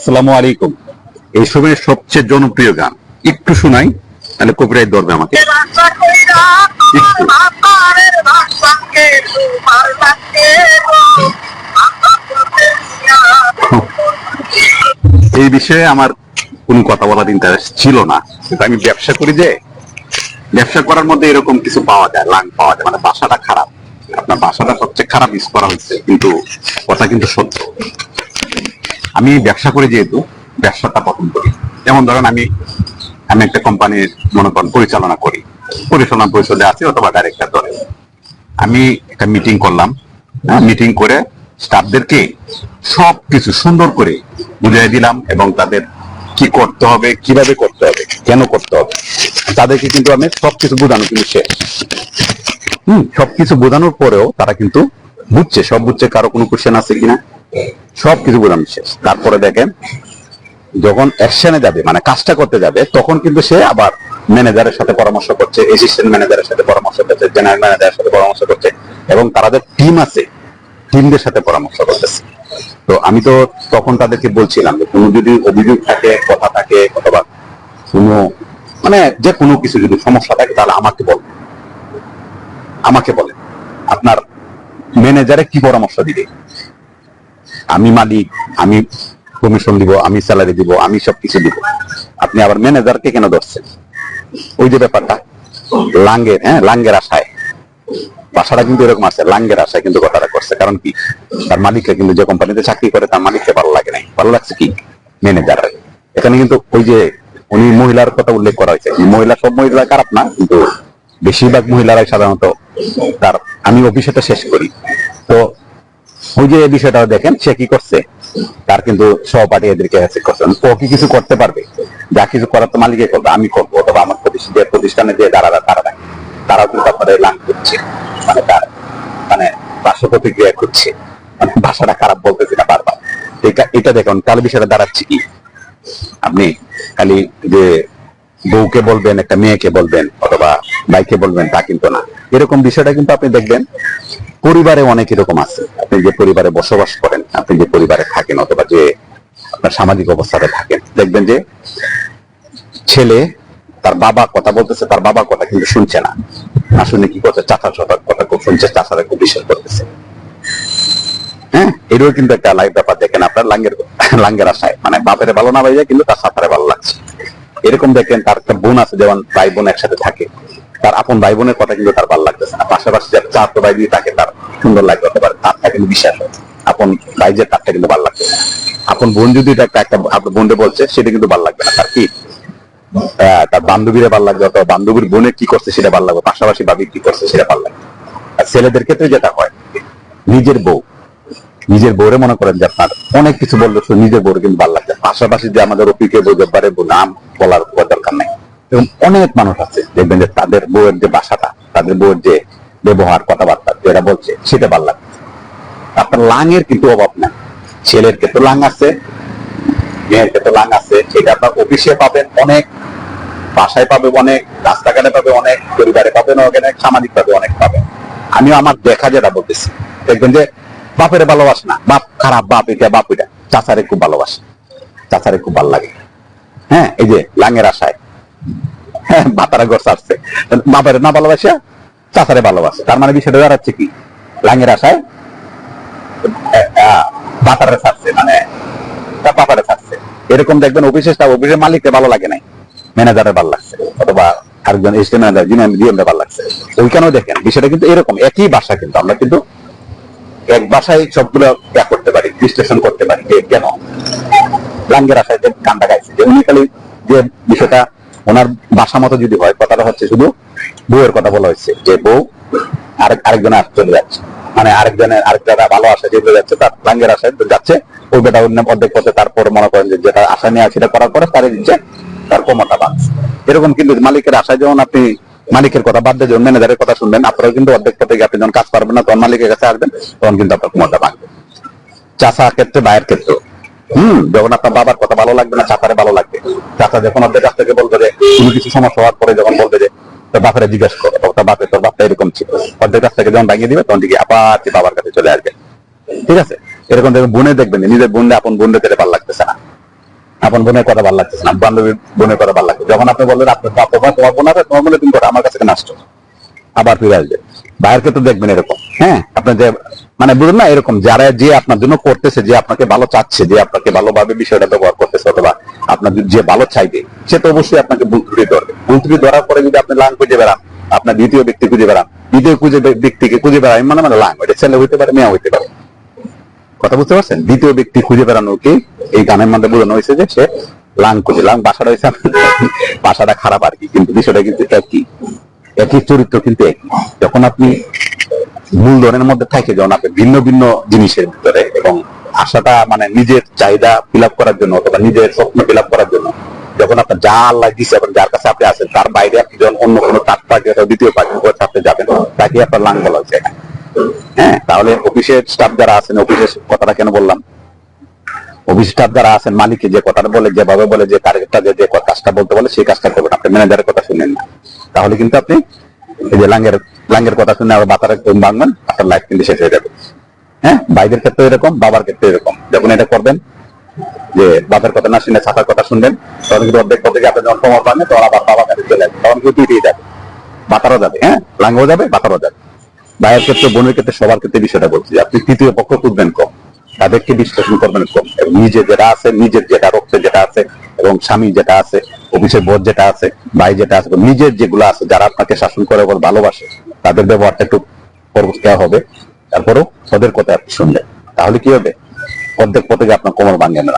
আসসালামু আলাইকুম। এই সময়ের সবচেয়ে জনপ্রিয় গান, একটু শোনাই, তাহলে কপিরাইট ধরবে আমাকে। এই বিষয়ে আমার কোনো কথা বলার ইন্টারেস্ট ছিল না। কিন্তু আমি ব্যবসা করি যে, ব্যবসা করার মধ্যে এরকম কিছু পাওয়া যায়, লাং পাওয়া যায় মানে বাসাটা খারাপ। আপনার বাসাটা সবচেয়ে খারাপ ইউজ করা হয়েছে কিন্তু কথা কিন্তু সত্য। আমি ব্যবসা করে যেহেতু, ব্যবসাটা পছন্দ করি। যেমন ধরেন আমি আমি একটা কোম্পানির মনে করেন পরিচালনা করি। পরিচালনা পরিষদে আছি অথবা ডাইরেক্টর ধরে। আমি একটা মিটিং করলাম। মিটিং করে স্টাফদেরকে সব কিছু সুন্দর করে বুঝিয়ে দিলাম এবং তাদের কি করতে হবে, কীভাবে করতে হবে, কেন করতে হবে, তাদেরকে কিন্তু আমি সবকিছু বোঝানো কিন্তু শেষ। হম, সবকিছু বোঝানোর পরেও তারা কিন্তু বুঝছে, সব বুঝছে কারও কোনো কোশ্চেন আছে কিনা। সবকিছু বোঝানো শেষ তারপরে দেখেন, যখন অ্যাকশনে যাবে মানে কাজটা করতে যাবে, তখন কিন্তু সে আবার ম্যানেজারের সাথে পরামর্শ করছে অ্যাসিস্ট্যান্ট ম্যানেজারের সাথে পরামর্শ করছে জেনারেল ম্যানেজারের সাথে পরামর্শ করছে, এবং তারা যে টিম আছে টিমদের সাথে পরামর্শ করতেছে। তো আমি তো তখন তাদেরকে বলছিলাম যে, কোনো যদি অভিযোগ থাকে, কথা থাকে, অথবা কোনো মানে যে কোনো কিছু যদি সমস্যা থাকে, তাহলে আমাকে বলুন আমাকে বলেন আপনার ম্যানেজারে কি পরামর্শ দিবে? আমি মালিক, আমি কমিশন দিব, আমি স্যালারি দিব, আমি সবকিছু দিব। আপনি আবার ম্যানেজারকে কেন ধরছেন? ওই যে ব্যাপারটা, লাঙ্গের হ্যাঁ লাঙ্গের আশায়। বাসাটা কিন্তু এরকম আছে, লাঙ্গের আশায় কিন্তু কথাটা করছে। কারণ কি? তার মালিককে কিন্তু যে কোম্পানিতে চাকরি করে, তার মালিককে ভালো লাগে নাই। ভালো লাগছে কি? ম্যানেজার এখানে কিন্তু ওই যে উনি মহিলার কথা উল্লেখ করা হয়েছে। মহিলা সব মহিলা খারাপ না, কিন্তু বেশিরভাগ মহিলারাই সাধারণত তার, আমি অফিসটা শেষ করি। তো ওই যে বিষয়টা দেখেন, সে কি করছে? তার কিন্তু সহপাঠী এদেরকে হ্যাসিল করছে। ও কি কিছু করতে পারবে? যা কিছু করার তো মালিকে করবে, আমি করব, অথবা আমার প্রতিষ্ঠান প্রতিষ্ঠানে যে যারা তারা নাই। তারাও কিন্তু আপনাদের লাং করছে। মানে তার মানে পার্শ্ব প্রতিক্রিয়া করছে। মানে ভাষাটা খারাপ বলতেছি না বারবার। এটা এটা দেখুন কাল বিষয়টা দাঁড়াচ্ছে কি? আপনি খালি যে বউকে বলবেন, একটা মেয়েকে বলবেন, অথবা ভাইকে বলবেন, তা কিন্তু না। এরকম বিষয়টা কিন্তু আপনি দেখবেন। পরিবারে অনেক এরকম আছে। আপনি যে পরিবারে বসবাস করেন, আপনি যে পরিবারে থাকেন অথবা যে আপনার সামাজিক অবস্থাতে থাকেন, দেখবেন যে ছেলে তার বাবা কথা বলতেছে, তার বাবা কথা কিন্তু শুনছে না। না শুনে কি করছে? চাচা চাচার কথা খুব শুনছে, চাচারা খুব বিশ্বাস করতেছে। হ্যাঁ? এরও কিন্তু একটা লাইভ ব্যাপার। দেখেন আপনার লাঙ্গের লাঙ্গের আশায়। মানে বাপের ভালো না ভাইয়া, কিন্তু তার সাঁতারে ভালো লাগছে। এরকম দেখেন তার একটা বোন আছে, যেমন ভাই বোন একসাথে থাকে। তার আপন ভাই বোনের কথা কিন্তু তার ভালো লাগতেছে না। পাশাপাশি যে চার ভাই দিয়ে তাকে তার সুন্দর লাগবে হতে পারে তারটা কিন্তু বিশ্বাস হয়। আপন ভাই যে তারটা কিন্তু ভালো লাগবে আপন বোন যদি একটা একটা আপনার বোনকে বলছে, সেটা কিন্তু ভালো লাগবে না। তার কি? তার বান্ধবীরা ভালো লাগবে অথবা বান্ধবীর বোনে কি করছে সেটা ভালো লাগবে। পাশাপাশি ভাবি কি করছে সেটা ভালো লাগবে আর ছেলেদের ক্ষেত্রে যেটা হয়, নিজের বউ নিজের বউরে মনে করেন যে আপনার অনেক কিছু বলল নিজের বউরে কিন্তু ভালো লাগছে পাশাপাশি যে আমাদের অপিকে বউ নাম বলার দরকার নেই। এবং অনেক মানুষ আছে, দেখবেন যে তাদের বউয়ের যে বাসাটা, তাদের বউয়ের যে ব্যবহার, কথাবার্তা যেটা বলছে, সেটা ভালো লাগছে। আপনার লাঙের কিন্তু অভাব নাই। ছেলের ক্ষেত্রে লাং আছে, মেয়ের ক্ষেত্রে লাং আছে সেটা আপনার অফিসে পাবেন অনেক, বাসায় পাবে অনেক, রাস্তাঘাটে পাবে অনেক, পরিবারে পাবেন অনেক সামাজিক ভাবে অনেক পাবেন আমিও আমার দেখা যেটা বলতেছি, দেখবেন যে বাপের ভালোবাসে না, বাপ খারাপ, বাপ এটা বাপ এটা চাচারে খুব ভালোবাসে, চাচারে খুব ভালো লাগে। হ্যাঁ এই যে লাঙের আশায়। বাতারা না ভালোবাসে চাচারে ভালোবাসে। তার মানে বিষয়টা দাঁড়াচ্ছে কি? লাঙের আশায় বাতারে মানে ছাড়ছে। এরকম দেখবেন অফিসে staff, অফিসের মালিককে ভালো লাগে নাই। ম্যানেজারের ভালো লাগছে অথবা আরেকজন ম্যানেজার যিনি ভালো লাগছে। ওইখানেও দেখেন বিষয়টা কিন্তু এরকম একই ভাষা কিন্তু। আমরা কিন্তু এক বাসায় সবগুলো ইয়া করতে পারি বিশ্লেষণ করতে পারি যে কেন? লাঙ্গের আশায় যে গানটা গাইছে যে উনি খালি যে বিষয়টা ওনার ভাষা মতো যদি হয়, কথাটা হচ্ছে শুধু বউয়ের কথা বলা হয়েছে, যে বউ আরেক আরেকজনে চলে যাচ্ছে। মানে আরেকজনের আরেকটা ভালো আশা যেগুলো যাচ্ছে, তার লাঙ্গের আশায় যাচ্ছে, ওই বেটা অন্য অর্ধেক পথে তারপর মনে করেন যে যেটা আশা নিয়ে সেটা করার পরে তারে দিচ্ছে তার কোমরটা বাঁধছে এরকম কিন্তু মালিকের আশায় যেমন আপনি মালিকের কথা বাদ দিয়ে যখন ম্যানেজারের কথা শুনবেন আপনারা কিন্তু অর্ধেক পথে আপনি যখন কাজ পারবেন না, তখন মালিকের কাছে আসবেন, তখন কিন্তু আপনার কোমরটা বাঁধবে চাষা ক্ষেত্রে, ভাইয়ের ক্ষেত্রে বাবার কথা ভালো লাগবে না, চাচারে ভালো লাগবে। চাচা যখন কাছ থেকে বলবে যে, কোনো কিছু সমস্যা হওয়ার পরে যখন বলবে যে, তোর করো তোর বাপে, তোর বাপটা এরকম ছিল। কাছ থেকে যখন ভাঙিয়ে দিবে, তখন দিকে আবার বাবার কাছে চলে আসবে। ঠিক আছে? এরকম বোনে দেখবেন, নিজের বোনরে আপন বোনরে লাগতেছে না। আপনার বোনের কথা ভালো লাগতেছে না, বান্ধবী বোনের কথা ভালো লাগছে যখন আপনি বললেন, আপনার বাপ, তোমার বোন আছে, তোমার বোনের তুমি করো আমার কাছে আসছো আবার ফিরে আসবে। বাইরের ক্ষেত্রে দেখবেন এরকম। হ্যাঁ? আপনার যে মানে বুঝুন না, এরকম যারা যে আপনার জন্য করতেছে, যে আপনাকে ভালো চাচ্ছে, যে আপনাকে ভালোভাবে বিষয়টা ব্যবহার করতেছে, অথবা আপনার যে ভালো চাইবে, সে তো অবশ্যই আপনাকে ভুল ত্রুটি ধরবে। ভুল ত্রুটি ধরার পরে যদি আপনি লাং খুঁজে বেড়ান, আপনার দ্বিতীয় ব্যক্তি খুঁজে বেড়ান, দ্বিতীয় খুঁজে ব্যক্তিকে খুঁজে বেড়ান মানে মানে লাং, এটা ছেলে হইতে পারে মেয়ে হইতে পারে। কথা বুঝতে পারছেন? দ্বিতীয় ব্যক্তি খুঁজে বেড়ানো কি এই গানের মধ্যে বোঝানো হয়েছে যে সে লাং খুঁজে, লাং বাসাটা হয়েছে বাসাটা খারাপ আর কি, কিন্তু বিষয়টা কিন্তু একই। একই চরিত্র কিন্তু একই। যখন আপনি মূলধনের মধ্যে থাকে যখন আপনি ভিন্ন ভিন্ন জিনিসের ভিতরে এবং আশাটা মানে নিজের চাহিদা ফিল করার জন্য অথবা নিজের স্বপ্ন ফিল করার জন্য। যখন আপনার যা আল্লাহ দিচ্ছে এবং যার কাছে আপনি আছেন, তার বাইরে আপনি যখন অন্য কোনো থার্ড পার্টি অথবা দ্বিতীয় পার্টির কাছে আপনি যাবেন তাকে আপনার লাং বলা এখানে। হ্যাঁ তাহলে অফিসের স্টাফ যারা আছেন, অফিসের কথাটা কেন বললাম? অফিস স্টাফ যারা আছেন, মালিককে যে কথাটা বলে, যেভাবে বলে, যে টার্গেটটা যে কাজটা বলতে বলে, সেই কাজটা করবেন। আপনি ম্যানেজারের কথা শুনেন না। তাহলে কিন্তু আপনি এই যে লাঙ্গের লাঙ্গের কথা শুনে আবার ভাঙবেন, আপনার লাইফ কিন্তু শেষ হয়ে যাবে। হ্যাঁ? ভাইদের ক্ষেত্রে এরকম, বাবার ক্ষেত্রে এরকম। যখন এটা করবেন, যে বাবার কথা না শুনে ছাতার কথা শুনবেন, তখন কিন্তু অর্ধেক পথে আপনি যখন পাবেন তখন আবার কাছে চলে আসবে তখন কিন্তু দিয়ে যাবে। বাতারও যাবে হ্যাঁ? লাঙ্গও যাবে, বাতারও যাবে। ভাইয়ের ক্ষেত্রে, বোনের ক্ষেত্রে, সবার ক্ষেত্রে বিষয়টা বলছি আপনি তৃতীয় পক্ষ খুঁজবেন কম তাদেরকে বিশ্লেষণ করবেন নিজে যেটা আছে, নিজের যেটা রক্তে যেটা আছে এবং স্বামী যেটা আছে, অফিসের বোধ যেটা আছে, ভাই যেটা আছে, নিজের যেগুলো আছে, যারা আপনাকে শাসন করে এবং ভালোবাসে, তাদের ব্যবহারটা একটু পরবর্তী হবে। তারপরেও ওদের কথা আপনি শুনলেন তাহলে কি হবে? অর্ধেক পথে আপনার কোমর ভাঙে না।